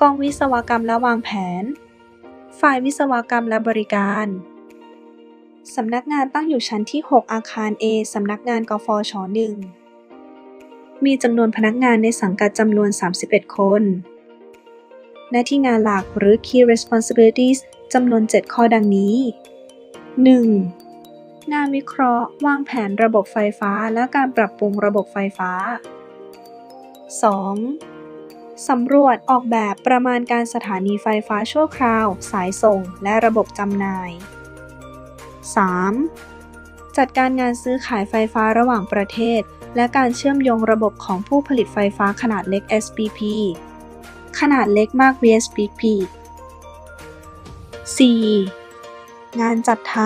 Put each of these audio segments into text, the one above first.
กองวิศวกรรมและวางแผน ฝ่ายวิศวกรรมและบริการ สำนักงานตั้งอยู่ชั้นที่ 6 อาคาร A สำนักงานกฟช1มีจำนวนพนักงานในสังกัดจำนวน 31 คน หน้าที่งานหลักหรือ Key Responsibilities จำนวน 7 ข้อดังนี้ 1. งานวิเคราะห์ วางแผนระบบไฟฟ้าและการปรับปรุงระบบไฟฟ้า 2. สำรวจออกแบบประมาณการสถานีไฟฟ้าชั่วคราว สายส่ง และระบบจำหน่าย 3. จัดการงานซื้อขายไฟฟ้าระหว่างประเทศ และการเชื่อมโยงระบบของผู้ผลิตไฟฟ้าขนาดเล็ก SPP ขนาดเล็กมาก VSPP 4. งานจัดท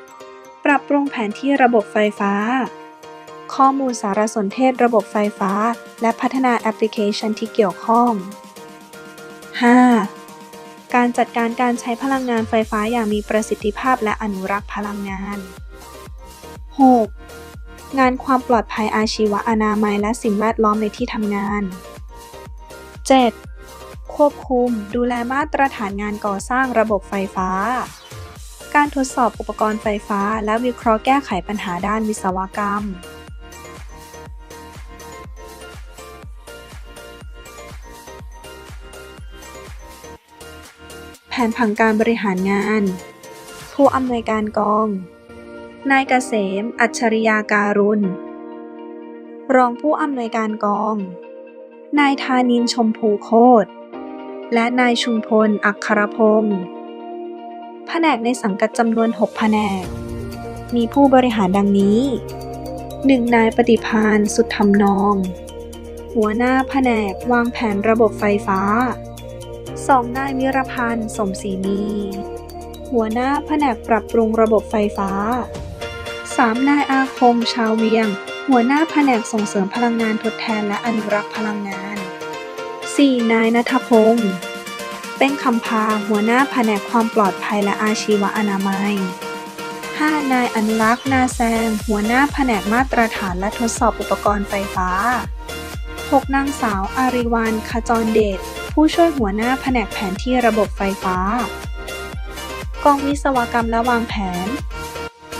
ำ ปรับปรุงแผนที่ระบบไฟฟ้า ข้อมูลสารสนเทศระบบไฟฟ้า และพัฒนาแอปพลิเคชันที่เกี่ยวข้อง 5. การจัดการการใช้พลังงานไฟฟ้าอย่างมีประสิทธิภาพและอนุรักษ์พลังงาน 6. งานความปลอดภัยอาชีวะอนามัยและสิ่งแวดล้อมในที่ทำงาน 7. ควบคุมดูแลมาตรฐานงานก่อสร้างระบบไฟฟ้า การทดสอบอุปกรณ์ไฟฟ้า และวิเคราะห์แก้ไขปัญหาด้านวิศวกรรม แผนผังการบริหารงาน ผู้อำนวยการกอง นายเกษม อัจฉริยาการุณ รองผู้อำนวยการกอง นายธานินชมพูโคตร และนายชุมพล อัคครพงศ์แผนกในสังกัดจำนวน 6 แผนก มีผู้บริหารดังนี้ 1. นายปฏิพานสุดทำนอง หัวหน้าแผนกวางแผนระบบไฟฟ้า 2. นายวิรพันธ์ สมศรีมีหัวหน้าแผนกปรับปรุงระบบไฟฟ้า 3. นายอาคม ชาวเวียง หัวหน้าแผนกส่งเสริมพลังงานทดแทนและอนุรักษ์พลังงาน 4. นายณัฐพงศ์เป็นคำพา หัวหน้าแผนกความปลอดภัยและอาชีวอนามัย 5. นายอนุรักษ์นาแซง หัวหน้าแผนกมาตรฐานและทดสอบอุปกรณ์ไฟฟ้า 6. นางสาวอาริวันขจรเดช ผู้ช่วยหัวหน้าแผนกแผนที่ระบบไฟฟ้า กองวิศวกรรมและวางแผน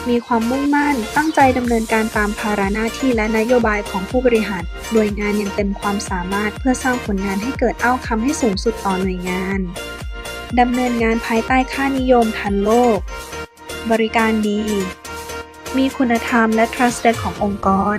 มีความมุ่งมั่นตั้งใจดำเนินการตามภาระหน้าที่และนโยบายของผู้บริหารโดยงานอย่างเต็มความสามารถเพื่อสร้างผลงานให้เกิดเอาคำให้สูงสุดต่อหน่วยงานดำเนินงานภายใต้ค่านิยมทันโลก บริการดี มีคุณธรรมและ trust ขององค์กร